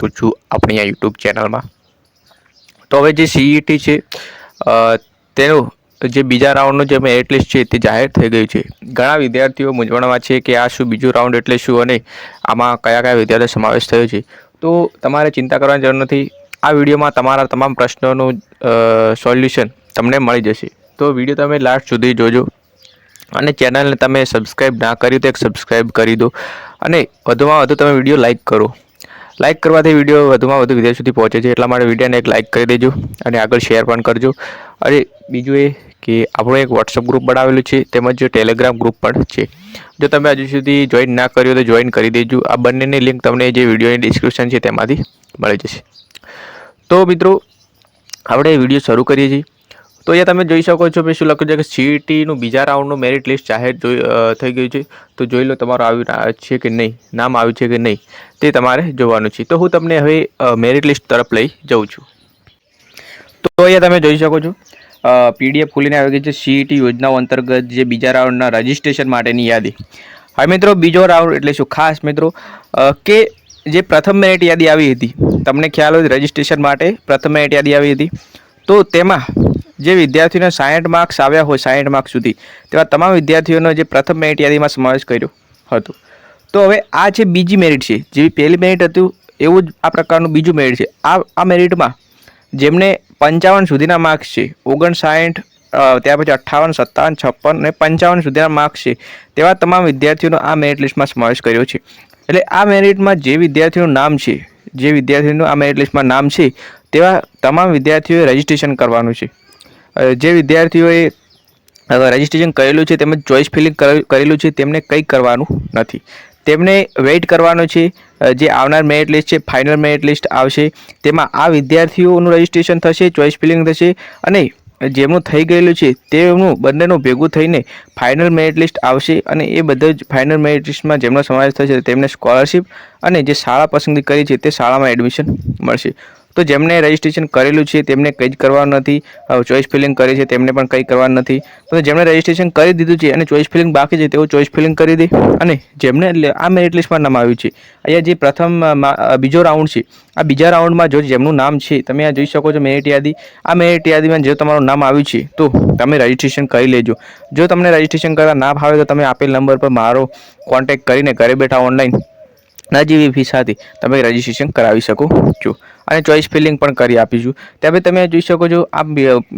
કરું છું આપણી આ યુટ્યુબ ચેનલમાં. તો હવે જે સીઈટી છે અ, તેનું જે બીજા રાઉન્ડનું જે મેરિટ લિસ્ટ છે તે જાહેર થઈ ગયું છે. ઘણા વિદ્યાર્થીઓ મૂંઝવણમાં છે કે આ શું બીજું રાઉન્ડ એટલે શું અને આમાં કયા કયા વિદ્યાર્થીઓ સમાવેશ થયો છે. તો તમારે ચિંતા કરવાની જરૂર નથી. આ વિડીયોમાં તમારા તમામ પ્રશ્નોનું સોલ્યુશન તમને મળી જશે. તો વીડિયો તમે લાસ્ટ સુધી જોજો અને ચેનલને તમે સબસ્ક્રાઈબ ના કરી તો એક સબસ્ક્રાઈબ કરી દો અને વધુમાં વધુ તમે વીડિયો લાઈક કરો. લાઈક કરવાથી વીડિયો વધુમાં વધુ વિદ્યાર્થી સુધી પહોંચે છે. એટલા માટે વિડીયોને એક લાઈક કરી દેજો અને આગળ શેર પણ કરજો. અને બીજું એ કે આપણું એક વોટ્સઅપ ગ્રુપ બનાવેલું છે, તેમજ ટેલિગ્રામ ગ્રુપ પણ છે. જો તમે હજુ સુધી જોઈન ના કર્યો તો જોઈન કરી દેજો. આ બંનેની લિંક તમને જે વિડીયોની ડિસ્ક્રિપ્શન છે તેમાંથી મળી જશે. તો મિત્રો, આપણે વીડિયો શરૂ કરીએ છીએ. તો અહીંયા તમે જોઈ શકો છો મેં શું લખ્યું છે કે સીઈટીનું બીજા રાઉન્ડનું મેરિટ લિસ્ટ જાહેર થઈ ગયું છે. તો જોઈ લો તમારું આવ્યું છે કે નહીં, નામ આવ્યું છે કે નહીં, તે તમારે જોવાનું છે. તો હું તમને હવે મેરિટ લિસ્ટ તરફ લઈ જઉં છું. તો અહીંયા તમે જોઈ શકો છો પીડીએફ ખુલીને આવી ગઈ છે સીઈટી યોજનાઓ અંતર્ગત જે બીજા રાઉન્ડના રજિસ્ટ્રેશન માટેની યાદી. હવે મિત્રો, બીજો રાઉન્ડ, એટલે શું ખાસ મિત્રો કે જે પ્રથમ મેરિટ યાદી આવી હતી, તમને ખ્યાલ હોય રજિસ્ટ્રેશન માટે પ્રથમ મેરિટ યાદી આવી હતી. તો તેમાં જે વિદ્યાર્થીઓને સાઠ માર્ક્સ આવ્યા હોય સાઠ માર્ક્સ સુધી, તેવા તમામ વિદ્યાર્થીઓનો જે પ્રથમ મેરિટ યાદીમાં સમાવેશ કર્યો હતો. તો હવે આ જે બીજી મેરિટ છે, જેવી પહેલી મેરિટ હતું, એવું જ આ પ્રકારનું બીજું મેરિટ છે. આ આ મેરિટમાં જેમને પંચાવન સુધીના માર્ક્સ છે ઓગણસાઠ ત્યાર પછી અઠ્ઠાવન, સત્તાવન, છપ્પન અને પંચાવન સુધીના માર્ક્સ છે, તેવા તમામ વિદ્યાર્થીઓનો આ મેરિટ લિસ્ટમાં સમાવેશ કર્યો છે. એટલે આ મેરિટમાં જે વિદ્યાર્થીનું નામ છે, જે વિદ્યાર્થીનું આ મેરિટ લિસ્ટમાં નામ છે, તેવા તમામ વિદ્યાર્થીઓએ રજિસ્ટ્રેશન કરવાનું છે. જે વિદ્યાર્થીઓએ રજિસ્ટ્રેશન કરેલું છે, તેમજ ચોઇસ ફિલિંગ કરેલું છે, તેમને કંઈ કરવાનું નથી. તેમને વેઇટ કરવાનું છે જે આવનાર મેરિટ લિસ્ટ છે ફાઇનલ મેરિટ લિસ્ટ આવશે, તેમાં આ વિદ્યાર્થીઓનું રજિસ્ટ્રેશન થશે ચોઇસ ફિલિંગ થશે, અને જેમનું થઈ ગયેલું છે, તેમનું, બંનેનું ભેગું થઈને ફાઇનલ મેરિટ લિસ્ટ આવશે, અને એ બધા જ ફાઇનલ મેરિટ લિસ્ટમાં જેમનો સમાવેશ થશે, તેમને સ્કોલરશિપ અને જે શાળા પસંદગી કરી છે, તે શાળામાં એડમિશન મળશે. તો જેમને રજિસ્ટ્રેશન કરેલું છે, તેમને કંઈ જ કરવાનું નથી. ચોઇસ ફિલિંગ કરી છે, તેમને પણ કંઈ કરવાનું નથી. તો જેમણે રજિસ્ટ્રેશન કરી દીધું છે અને ચોઇસ ફિલિંગ બાકી છે, તેઓ ચોઈસ ફિલિંગ કરી દે. અને જેમને આ મેરિટ લિસ્ટમાં નામ આવ્યું છે. અહીંયા જે પ્રથમ બીજો રાઉન્ડ છે, આ બીજા રાઉન્ડમાં જો જેમનું નામ છે, તમે આ જોઈ શકો છો મેરિટ યાદી. આ મેરિટ યાદીમાં જો તમારું નામ આવ્યું છે, તો તમે રજિસ્ટ્રેશન કરી લેજો. જો તમને રજિસ્ટ્રેશન કરવા ના ફાવે તો તમે આપેલ નંબર પર મારો કોન્ટેક્ટ કરીને ઘરે બેઠા ઓનલાઈન નજીવી ફી સાથે તમે રજિસ્ટ્રેશન કરાવી શકો છો. અને ચોઇસ ફિલિંગ પણ કરી આપીશું. ત્યારે તમે જોઈ શકો છો, આ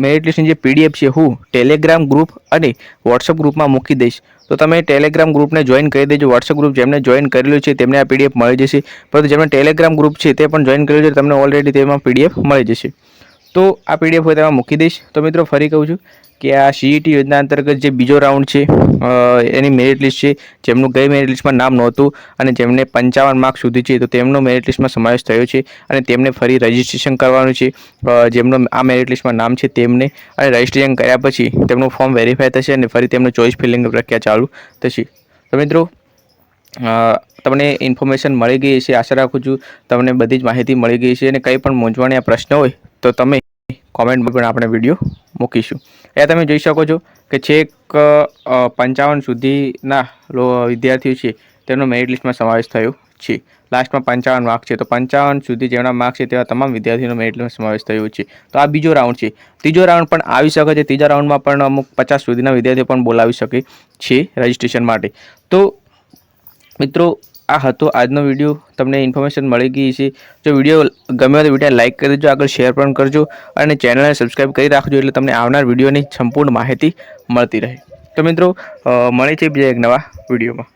મેરિટ લિસ્ટની જે પીડીએફ છે, હું ટેલિગ્રામ ગ્રુપ અને વોટ્સઅપ ગ્રુપમાં મૂકી દઈશ. તો તમે ટેલિગ્રામ ગ્રુપને જોઈન કરી દેજો. વોટ્સઅપ ગ્રુપ જેમને જોઈન કરેલું છે, તેમને આ પીડીએફ મળી જશે. પરંતુ જેમને ટેલિગ્રામ ગ્રુપ છે, તે પણ જોઈન કરેલું છે, તમને ઓલરેડી તેમાં પીડીએફ મળી જશે. તો આ પીડીએફ હું તેમાં મૂકી દઈશ. તો મિત્રો, ફરી કહું છું કે આ સીઈટી યોજના અંતર્ગત જે બીજો રાઉન્ડ છે એની મેરિટ લિસ્ટ છે, જેમનું ગઈ મેરિટ લિસ્ટમાં નામ નહોતું અને જેમને પંચાવન માર્ક સુધી છે, તો તેમનો મેરિટ લિસ્ટમાં સમાવેશ થયો છે અને તેમને ફરી રજિસ્ટ્રેશન કરવાનું છે. જેમનો આ મેરિટ લિસ્ટમાં નામ છે તેમને અને રજિસ્ટ્રેશન કર્યા પછી તેમનું ફોર્મ વેરીફાઈ થશે અને ફરી તેમનું ચોઈસ ફિલિંગ પ્રક્રિયા ચાલુ થશે. તો મિત્રો તમને ઇન્ફોર્મેશન મળી ગઈ છે આશા રાખું છું તમને બધી જ માહિતી મળી ગઈ છે અને કંઈ પણ મૂંઝવણ પ્રશ્ન હોય તો તમે કોમેન્ટમાં પણ આપણે વીડિયો મૂકીશું. એ તમે જોઈ શકો છો કે છેક પંચાવન સુધીના વિદ્યાર્થીઓ છે, તેનો મેરિટ લિસ્ટમાં સમાવેશ થયો છે. લાસ્ટમાં પંચાવન માર્ક છે, તો પંચાવન સુધી જેમના માર્ક છે, તેવા તમામ વિદ્યાર્થીઓનો મેરિટ સમાવેશ થયો છે. તો આ બીજો રાઉન્ડ છે. ત્રીજો રાઉન્ડ પણ આવી શકે છે. ત્રીજા રાઉન્ડમાં પણ અમુક પચાસ સુધીના વિદ્યાર્થીઓ પણ બોલાવી શકે છે રજિસ્ટ્રેશન માટે. તો મિત્રો આ હતો આજનો વીડિયો તમને ઇન્ફોર્મેશન મળી ગઈ છે જો વીડિયો ગમે તો વીડિયો લાઇક કરી દેજો. આગળ શેર પણ કરજો. અને ચેનલને સબસ્ક્રાઈબ કરી રાખજો એટલે તમને આવનાર વિડીયોની સંપૂર્ણ માહિતી મળતી રહે. તો મિત્રો મળે છે બીજા એક નવા વિડીયોમાં